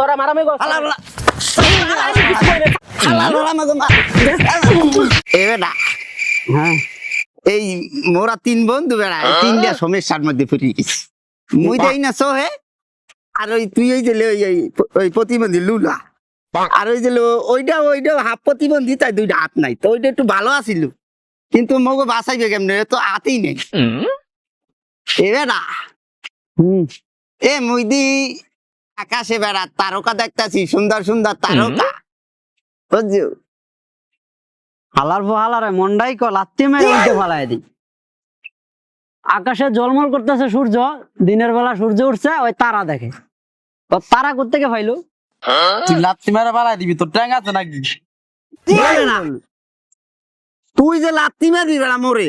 তোরা হ্যাঁ। এই মোরা তিন বন্ধু বেড়া তিনটা সমস্যার মধ্যে গেছি। মুই দেই না সোহে আর ওই তুই ওই যে ওই প্রতিবন্ধী লুলা। আর ওই যে ওইটা ওইটা হাফ প্রতিবন্ধী তাই দুইটা হাত নাই। তো ওইটা একটু ভালো আছিল। কিন্তু মগো বাঁচাইবে কেমনে? তো হাতেই নেই। এ বেড়া হুম। এ মুই দি আকাশে বেড়া তারকা দেখতাছি সুন্দর সুন্দর তারকা। বুঝছ? হালার পর হালারে মন্ডাই ক মেরে উল্টে ফালাই দি আকাশে জলমল করতেছে সূর্য দিনের বেলা সূর্য উঠছে ওই তারা দেখে। ও তারা কোথেকে পাইলো তুই লাত্তি মেরে পালাই দিবি তোর ট্যাং আছে নাকি? তুই যে লাত্তি মারবি বেড়া মোরে।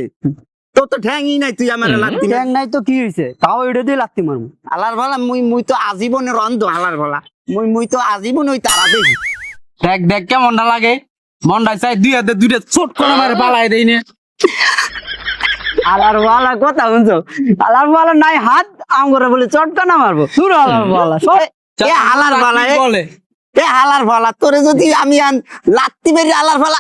তোর তো ঠ্যাংই নাই তুই আমার লাত্তি ট্যাং নাই তো কি হয়েছে তাও এটা দিয়ে লাত্তি মারবো। হালার ভালা মুই মুই তো আজীবনের অন্ধ হালার ভালা। মুই মুই তো আজীবন ওই তারা দেখি দেখ দেখ কেমনটা লাগে। মন্ডাই চাই দুই হাতে দুইটা করে মারে পালাই দেই নে। আলার কথা শুনছো? আলার বালা নাই হাত আম করে বলে চটকানা মারবো। শুরু আলার বালা এ ভালা এ বলে। এ হালার ভালা তোরে যদি আমি আন লাত্তি মেরি হালার ভালা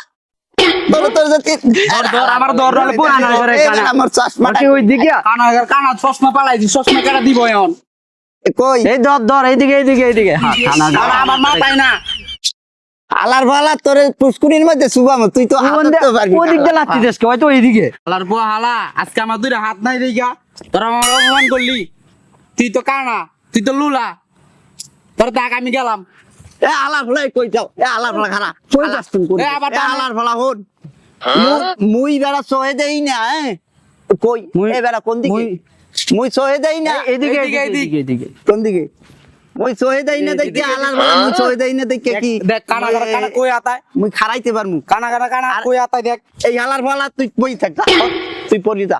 চশমা পালাই দি চশমা কেটে দিব এখন। কই? এই ধর ধর এইদিকে এইদিকে এইদিকে। হ্যাঁ, খানা ধর। আর আমার মাথায় না। হালার ভালা তোরে পুষ্কুরির মধ্যে শুভাম তুই তো কোন হাত পারবি কোন দিক দিয়ে লাত্তি দেশকে হয়তো এইদিকে। হালার বুয়া হালা আজকে আমার দুইটা হাত নাই তোরা আমার অপমান করলি। তুই তো কানা তুই তো লুলা। তোর দেখ আমি গেলাম। এ কই যাও? খারা কই যাস তুমি, কই ভালা হন। মুই বেড়া সহে দেই না কই? এ বেড়া কোন দিকে? মুই- সহে দেই না? কোন দিকে? মুই সহে দেই না দেখি হালার ভালা মুই সহে দেই না দেখি কি দেখ কানা কানা কানা কই আতায়? মুই খারাইতে পারমু। কানা কানা কানা কই আতায় দেখ। এই হালার ভালা তুই বই থাক তুই পড়ি যা।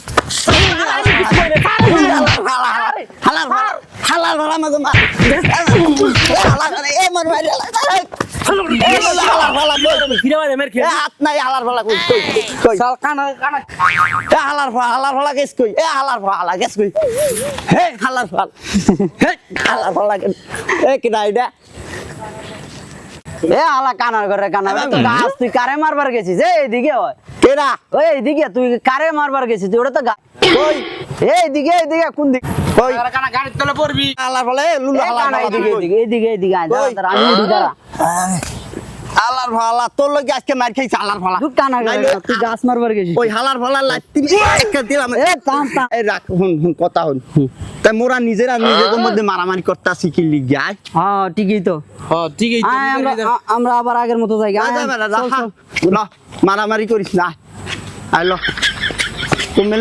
হালার ভালা কানা। হালার ভালা এ কর আলা কানার ঘরে কানা তো গাছ তুই কারে মারবার গেছিস? এ এইদিকে হয়। কেডা? ওই এইদিকে তুই কারে মারবার গেছিস? ওটা তো কই এইদিকে এইদিকে কোন দিক? কই কানা কানা গাড়ির তলে পড়বি। ভালা এ লুলা ভালা এইদিকে এইদিকে এইদিকে এইদিকে আয়, দাঁড়া, আমি দাঁড়া। হালার ভালা তোর লগে আজকে মার খাইছ হালার ভালা। তুই ঘরে তুই গাছ মারবার গেছিস। ওই হালার ভালা একটা দিলাম। এ টান টান। এই রাখ হুন হুন কথা হুন। তাই মোরা নিজেরা নিজেদের মধ্যে মারামারি করতা শিখি লিগায় হ্যাঁ ঠিকই তো। হ্যাঁ ঠিকই তো, আমরা আবার আগের মতো জায়গা যা যা বেটা, যা, হা। মারামারি করিস না আইলো তুমি